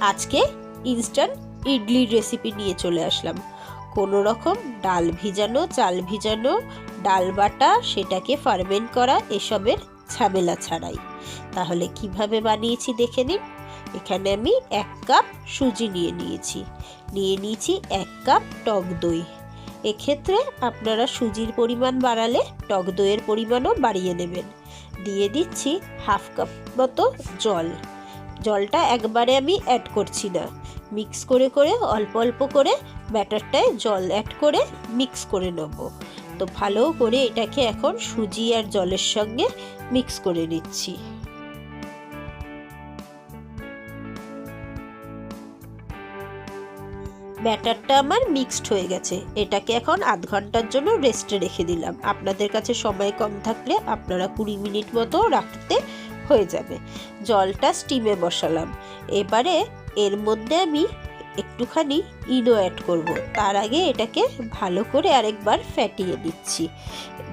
আজকে instant ইডলির recipe নিয়ে চলে আসলাম। কোনো রকম ডাল ভিজানো, চাল ভিজানো, ডাল বাটা, সেটাকে ফার্মেন্ট করা, এসবের ঝামেলা ছাড়াই। তাহলে কীভাবে বানিয়েছি দেখে নিন। এখানে আমি এক কাপ সুজি নিয়ে নিয়েছি। নিয়ে নিয়েছি এক কাপ টক দই। এক্ষেত্রে আপনারা সুজির পরিমাণ বাড়ালে টক দইয়ের পরিমাণও বাড়িয়ে নেবেন। দিয়ে দিচ্ছি হাফ কাপ মতো জল। জলটা একবারে আমি অ্যাড করছি না। মিক্স করে করে, অল্প অল্প করে ব্যাটারটায় জল অ্যাড করে মিক্স করে নেব। তো ভালো করে এটাকে এখন সুজি আর জলের সঙ্গে মিক্স করে নিচ্ছি। ব্যাটারটা আমার মিক্সড হয়ে গেছে। এটাকে এখন আধ ঘণ্টার জন্য রেস্টে রেখে দিলাম। আপনাদের কাছে সময় কম থাকলে আপনারা কুড়ি মিনিট মতো রাখতে হয়ে যাবে। জলটা স্টিমে বসালাম। এবারে এর মধ্যে আমি একটুখানি ইনো অ্যাড করব। তার আগে এটাকে ভালো করে আরেকবার ফ্যাটিয়ে দিচ্ছি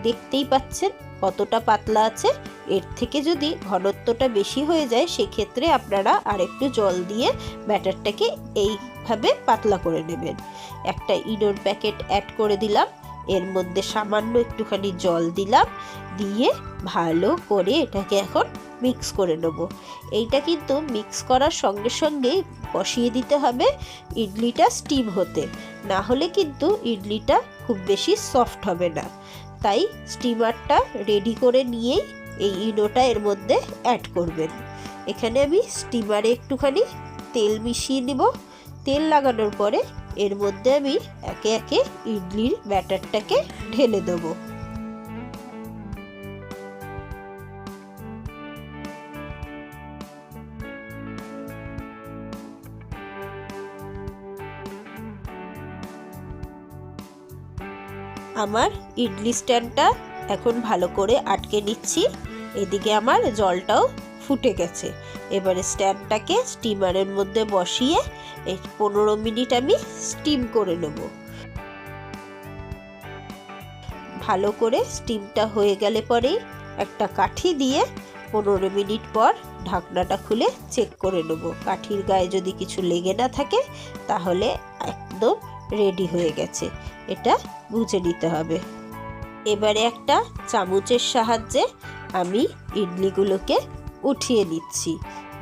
দেখতেই পাচ্ছেন কতটা পাতলা আছে। এর থেকে যদি ঘনত্বটা বেশি হয়ে যায়, সেক্ষেত্রে আপনারা আরেকটু জল দিয়ে ব্যাটারটাকে এইভাবে পাতলা করে নেবেন। একটা ইনোর প্যাকেট অ্যাড করে দিলাম। এর মধ্যে সামান্য একটুখানি জল দিলাম, দিয়ে ভালো করে এটাকে এখন মিক্স করে নেব। এইটা কিন্তু মিক্স করার সঙ্গে সঙ্গেই বসিয়ে দিতে হবে ইডলিটা স্টিম হতে। না হলে কিন্তু ইডলিটা খুব বেশি সফট হবে না। তাই স্টিমারটা রেডি করে নিয়েই এই ইনোটা এর মধ্যে অ্যাড করবেন। এখানে আমি স্টিমারে একটুখানি তেল মিশিয়ে নিব। তেল লাগানোর পরে এর মধ্যে আমি একে একে ইডলির ব্যাটারটাকে ঢেলে দেবো। আমার ইডলি স্ট্যান্ডটা এখন ভালো করে আটকে নিচ্ছি। এদিকে আমার জলটাও ফুটে গেছে। এবারে স্ট্যান্ডটাকে স্টিমারের মধ্যে বসিয়ে এই পনেরো মিনিট আমি স্টিম করে নেব। ভালো করে স্টিমটা হয়ে গেলে পরেই একটা কাঠি দিয়ে পনেরো মিনিট পর ঢাকনাটা খুলে চেক করে নেব। কাঠির গায়ে যদি কিছু লেগে না থাকে তাহলে একদম রেডি হয়ে গেছে। এটা বুঝে নিতে হবে। এবারে একটা চামচের সাহায্যে আমি ইডলিগুলোকে উঠিয়ে দিচ্ছি।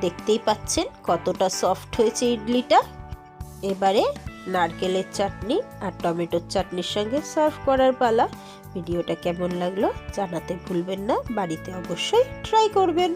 দেখতেই পাচ্ছেন কতটা সফট হয়েছে ইডলিটা। এবারে নারকেলের চাটনি আর টমেটোর চাটনির সঙ্গে সার্ভ করার পালা। ভিডিওটা কেমন লাগল জানাতে ভুলবেন না। বাড়িতে অবশ্যই ট্রাই করবেন।